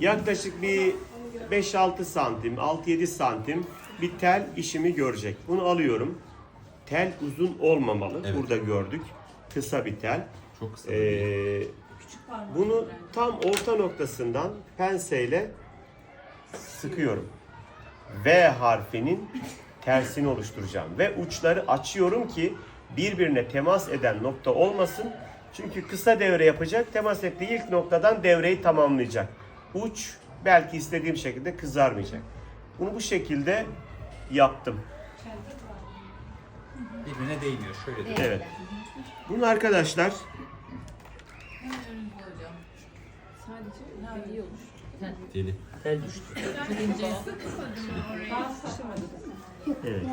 yaklaşık bir 5-6 santim, 6-7 santim bir tel işimi görecek. Bunu alıyorum. Tel uzun olmamalı. Evet. Burada gördük. Kısa bir tel. Çok kısa. Ee, bunu tam orta noktasından penseyle sıkıyorum. V harfinin tersini oluşturacağım ve uçları açıyorum ki birbirine temas eden nokta olmasın. Çünkü kısa devre yapacak. Temas ettiği ilk noktadan devreyi tamamlayacak. Uç belki istediğim şekilde kızarmayacak. Bunu bu şekilde yaptım. Birbirine değmiyor. Şöyle de. Evet. Bunu arkadaşlar Sadece iyi olur. Deli. Tel düştü. evet.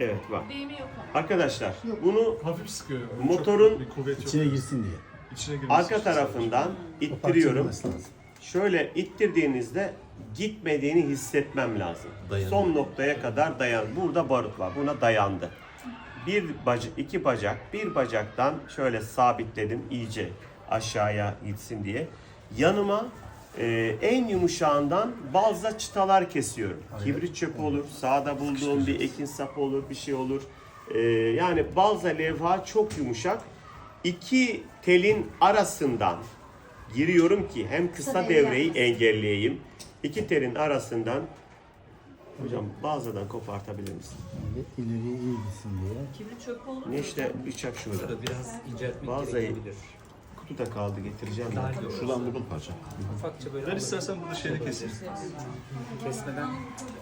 Evet bak. Değme yok ama. Arkadaşlar bunu Hafif sıkıyor. Motorun bir kuvvet yok. İçine girsin diye. İçine girmesi arka için tarafından ittiriyorum. Şöyle ittirdiğinizde gitmediğini hissetmem lazım. Dayanıyor. Son noktaya kadar dayan. Burada barut var. Buna dayandı. Bir bacak, iki bacak, bir bacaktan şöyle sabitledim iyice aşağıya gitsin diye. Yanıma e, en yumuşağından balza çıtalar kesiyorum. Kibrit çöpü olur, sağda bulduğum bir ekin sapı olur, bir şey olur. E, yani balza levha çok yumuşak. İki telin arasından giriyorum ki hem kısa Kısa devre devreyi engelleyeyim. İki telin arasından hocam bazıdan kopartabilir misin? Böyle ileriye iyi gitsin diye. Kibrit çöpü olur mu? Ne işte bıçak şurada. Burada biraz inceltmek Bazı- gerekebilir. Kutuda kaldı getireceğim. ben. Daha olur. Şuradan buldum parça. Ufakça böyle Ben alıp istersen burada şeyle keseyim. kesmeden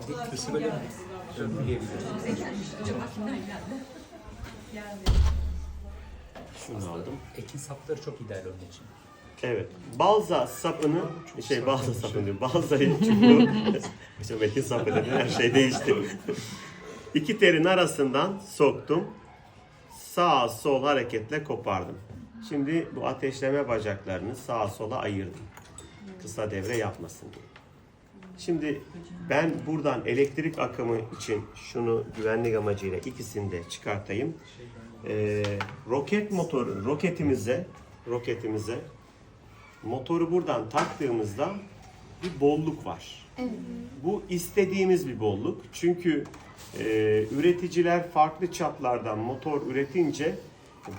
dik böyle örgüleyebiliriz. Şunu aldım. Ekin sapları çok ideal onun için. Evet. Balza sapını şey balza sapını diyorum. Balzayı çubuğu. işte metin sapı dedi her şey değişti. İki terin arasından soktum. Sağ sol hareketle kopardım. Şimdi bu ateşleme bacaklarını sağa sola ayırdım. Kısa devre yapmasın diye. Şimdi ben buradan elektrik akımı için şunu güvenlik amacıyla ikisini de çıkartayım. Ee, roket motoru, roketimize, roketimize motoru buradan taktığımızda bir bolluk var. Bu istediğimiz bir bolluk. Çünkü e, üreticiler farklı çaplardan motor üretince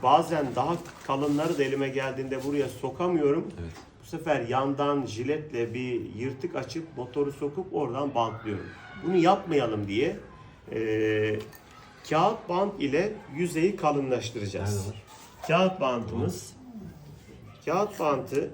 bazen daha kalınları da elime geldiğinde buraya sokamıyorum. Evet. Bu sefer yandan jiletle bir yırtık açıp motoru sokup oradan bantlıyorum. Bunu yapmayalım diye e, kağıt bant ile yüzeyi kalınlaştıracağız. Kağıt bantımız kağıt bantı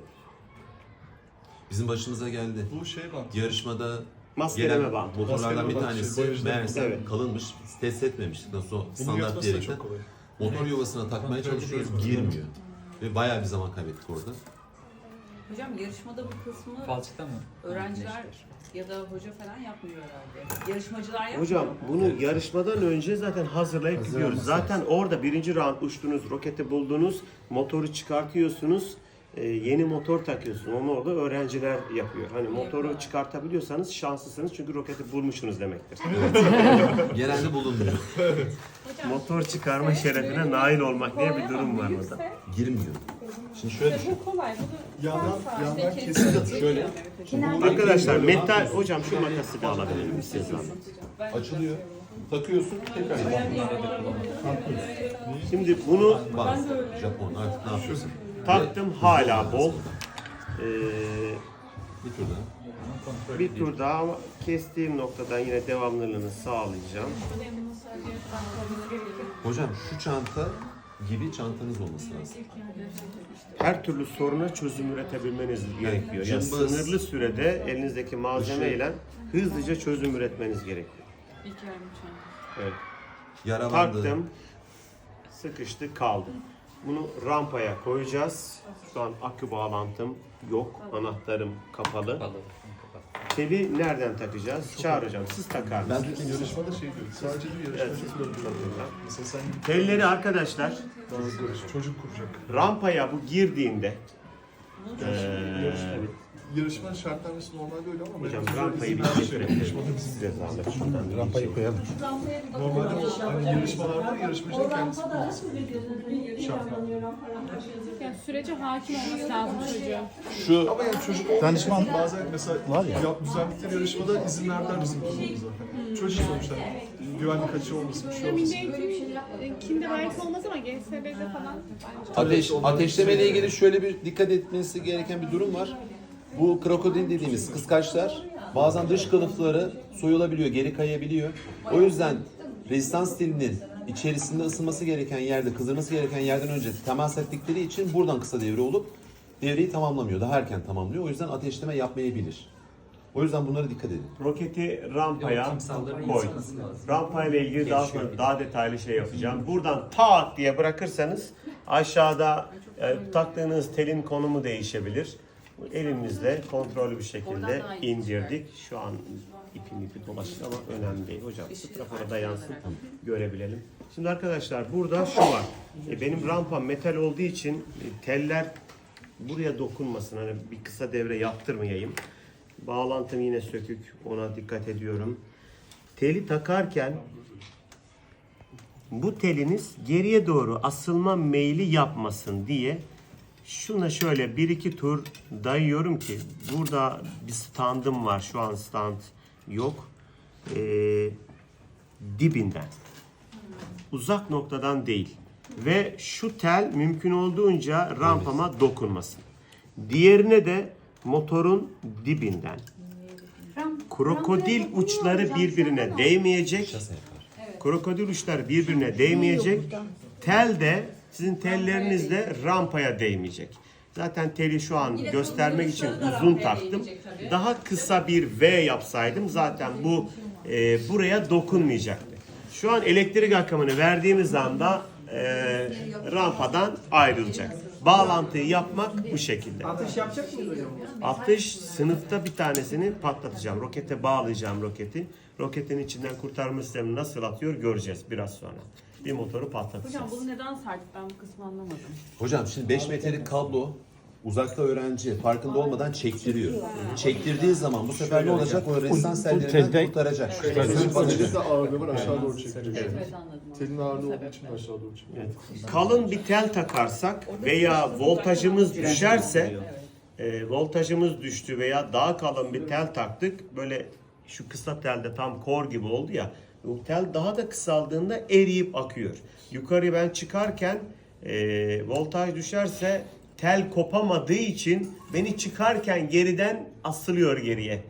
Bizim başımıza geldi. Bu şey bant. Yarışmada maskeleme gelen bantı. motorlardan bir Maskeleme tanesi şey, meğerse Evet. kalınmış. Test etmemiştik nasıl o standart yapması da diyerekten. çok kolay. Motor yuvasına takmaya çalışıyoruz girmiyor. Ve bayağı bir zaman kaybettik orada. Hocam yarışmada bu kısmı Falçata mı? öğrenciler ya da hoca falan yapmıyor herhalde. Yarışmacılar yapmıyor. Hocam mu? bunu yarışmadan önce zaten hazırlayıp Hazır gidiyoruz. olması Zaten orada birinci round uçtunuz, roketi buldunuz, motoru çıkartıyorsunuz, e, yeni motor takıyorsunuz. Onu orada öğrenciler yapıyor. Hani motoru çıkartabiliyorsanız şanslısınız çünkü roketi bulmuşsunuz demektir. Genelde bulunmuyor. Motor çıkarma şerefine nail olmak diye bir durum var orada. Girmiyor. Şimdi şöyle düşün. bu kolay. Bunu Yandan, yandan kesin. Şöyle Arkadaşlar metal, hocam şu makası da alabilir miyim sizden? açılıyor. Takıyorsun tekrar. Şimdi bunu Bazı Japon artık ne yapıyorsun? Taktım hala bol. Ee, Bir tur daha. Bir tur daha ama kestiğim noktadan yine devamlılığını sağlayacağım. Hocam şu çanta gibi çantanız olması lazım. her türlü soruna çözüm üretebilmeniz gerekiyor. Yani cımbız, sınırlı sürede elinizdeki malzemeyle hızlıca çözüm üretmeniz gerekiyor. İlk yardım çantası. Evet. Yaralandı. Taktım, sıkıştı, kaldı. Bunu rampaya koyacağız. Şu an akü bağlantım yok, anahtarım kapalı. Kapat. Teli nereden takacağız? Çağıracağım, siz takar mısınız? Ben yarışmada şey diyor. Sadece diyor Evet, yarışmacı siz kullanıyor. Mesela sen Telleri arkadaşlar daha görüş, çocuk kuracak. rampaya bu girdiğinde Ee, Yarışma. Yarışma şartnaması normalde öyle ama Hocam rampayı bir izin getirelim. vermiyorum. Yarışmada bizim- Size zahmet şuradan. bir Rampayı şey. koyalım. Normalde o hani yarışmalarda yarışmacının kendisi Yani sürece hakim olması lazım çocuğun. Şu Ama yani çocuk Danışman bazen mesela var ya. yap, düzenledikleri yarışmada izin verdiler bizim kurumumuza. Çocuk sonuçta güvenlik açığı olmasın bir şey olmasın. Kinde belki olmaz ama GSB'de falan bence. Ateş, ateşleme ile ilgili şöyle bir dikkat etmesi gereken bir durum var. Bu krokodil dediğimiz kıskaçlar bazen dış kılıfları soyulabiliyor, geri kayabiliyor. O yüzden rezistans stilinin içerisinde ısınması gereken yerde, kızdırması gereken yerden önce temas ettikleri için buradan kısa devre olup devreyi tamamlamıyor. Daha erken tamamlıyor. O yüzden ateşleme yapmayabilir. O yüzden bunlara dikkat edin. Roketi rampaya koy. lazım. Rampayla ilgili daha sonra daha detaylı şey yapacağım. Buradan tak diye bırakırsanız aşağıda e, taktığınız telin konumu değişebilir. Elimizle kontrollü bir şekilde indirdik. Şu an ipim ipi dolaşır ama önemli değil. Hocam strafora dayansın görebilelim. Şimdi arkadaşlar burada şu var. E, benim rampam metal olduğu için e, teller buraya dokunmasın. Hani bir kısa devre yaptırmayayım. Bağlantım yine sökük. Ona dikkat ediyorum. Teli takarken bu teliniz geriye doğru asılma meyli yapmasın diye şuna şöyle bir iki tur dayıyorum ki burada bir standım var. Şu an stand yok. Ee, dibinden. Uzak noktadan değil. Ve şu tel mümkün olduğunca rampama dokunmasın. Diğerine de motorun dibinden. Krokodil uçları birbirine değmeyecek. Krokodil uçları birbirine değmeyecek. Tel de sizin telleriniz de rampaya değmeyecek. Zaten teli şu an Yine göstermek için uzun taktım. Daha kısa bir V yapsaydım zaten bu e, buraya dokunmayacaktı. Şu an elektrik akımını verdiğimiz anda e, rampadan ayrılacak. Bağlantıyı yapmak bu şekilde. Atış yapacak mıyız hocam? Atış sınıfta bir tanesini patlatacağım. Rokete bağlayacağım roketi. Roketin içinden kurtarma sistemini nasıl atıyor göreceğiz biraz sonra. Bir motoru patlatacağız. Hocam bunu neden sardık ben bu kısmı anlamadım. Hocam şimdi 5 metrelik kablo uzakta öğrenci farkında olmadan çektiriyor. Çektirdiği zaman bu sefer ne olacak? O rezistans telden- kurtaracak. Telin Kurtaracak. de ağırlığı var aşağı doğru çekiyor. Evet. Evet anladım. Telin ağırlığı olduğu için aşağı doğru çekiyor. Evet. Kalın bir tel takarsak veya voltajımız düşerse e, voltajımız düştü veya daha kalın bir tel taktık böyle şu kısa telde tam kor gibi oldu ya bu tel daha da kısaldığında eriyip akıyor. Yukarı ben çıkarken e, voltaj düşerse tel kopamadığı için beni çıkarken geriden asılıyor geriye.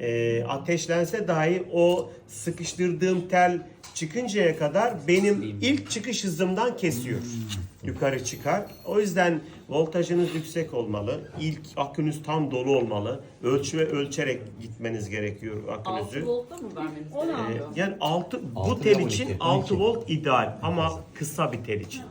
E, ateşlense dahi o sıkıştırdığım tel çıkıncaya kadar benim ilk çıkış hızımdan kesiyor. Yukarı çıkar. O yüzden voltajınız yüksek olmalı. İlk akünüz tam dolu olmalı. Ölçü ve ölçerek gitmeniz gerekiyor 6 akünüzü. voltta mı vermemiz gerekiyor? Ee, yani 6 bu tel için 12, 6 12. volt ideal ama kısa bir tel için.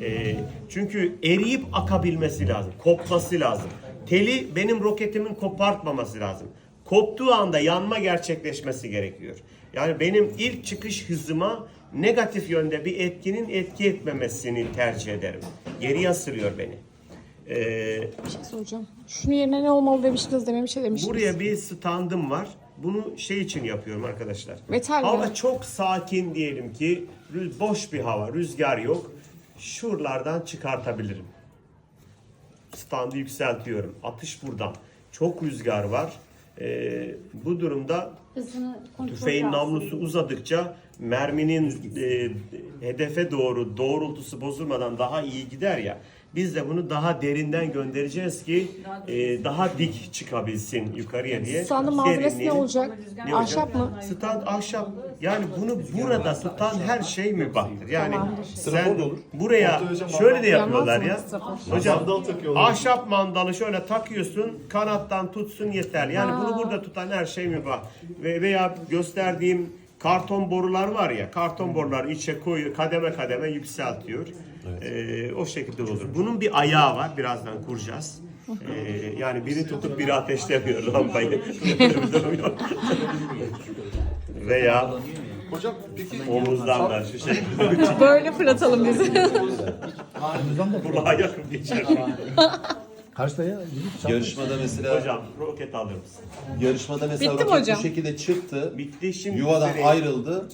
Ee, çünkü eriyip akabilmesi lazım. Kopması lazım. Teli benim roketimin kopartmaması lazım. Koptuğu anda yanma gerçekleşmesi gerekiyor. Yani benim ilk çıkış hızıma negatif yönde bir etkinin etki etmemesini tercih ederim. Geri asılıyor beni. Ee, soracağım. Şunun yerine ne olmalı demiştiniz dememiş şey demiştiniz. Buraya bir standım var. Bunu şey için yapıyorum arkadaşlar. Metal mi? hava çok sakin diyelim ki. Boş bir hava, rüzgar yok. Şuralardan çıkartabilirim. Standı yükseltiyorum. Atış buradan. Çok rüzgar var. Ee, bu durumda tüfeğin namlusu uzadıkça merminin e, hedefe doğru doğrultusu bozulmadan daha iyi gider ya. Biz de bunu daha derinden göndereceğiz ki e, daha dik çıkabilsin yukarıya diye. Standın malzemesi ne olacak? Ne? Ahşap mı? Stand ahşap. Yani bunu burada tutan her şey mübahtır. Yani sen buraya şöyle de yapıyorlar ya. Hocam takıyorlar. ahşap mandalı şöyle takıyorsun kanattan tutsun yeter. Yani bunu burada tutan her şey mübah. Ve veya gösterdiğim karton borular var ya karton borular içe koyuyor kademe kademe yükseltiyor. Ee, o şekilde olur. Bunun bir ayağı var birazdan kuracağız. Ee, yani biri tutup biri ateşlemiyor yok. Veya Hocam peki omuzdan da şu şey. Böyle fırlatalım bizi. Kulağa yakın geçer. Kaçta ya? Yarışmada mesela Hocam roket alır mısın? yarışmada mesela Bitti mi roket hocam? bu şekilde çıktı. Bitti şimdi Yuvadan ayrıldı.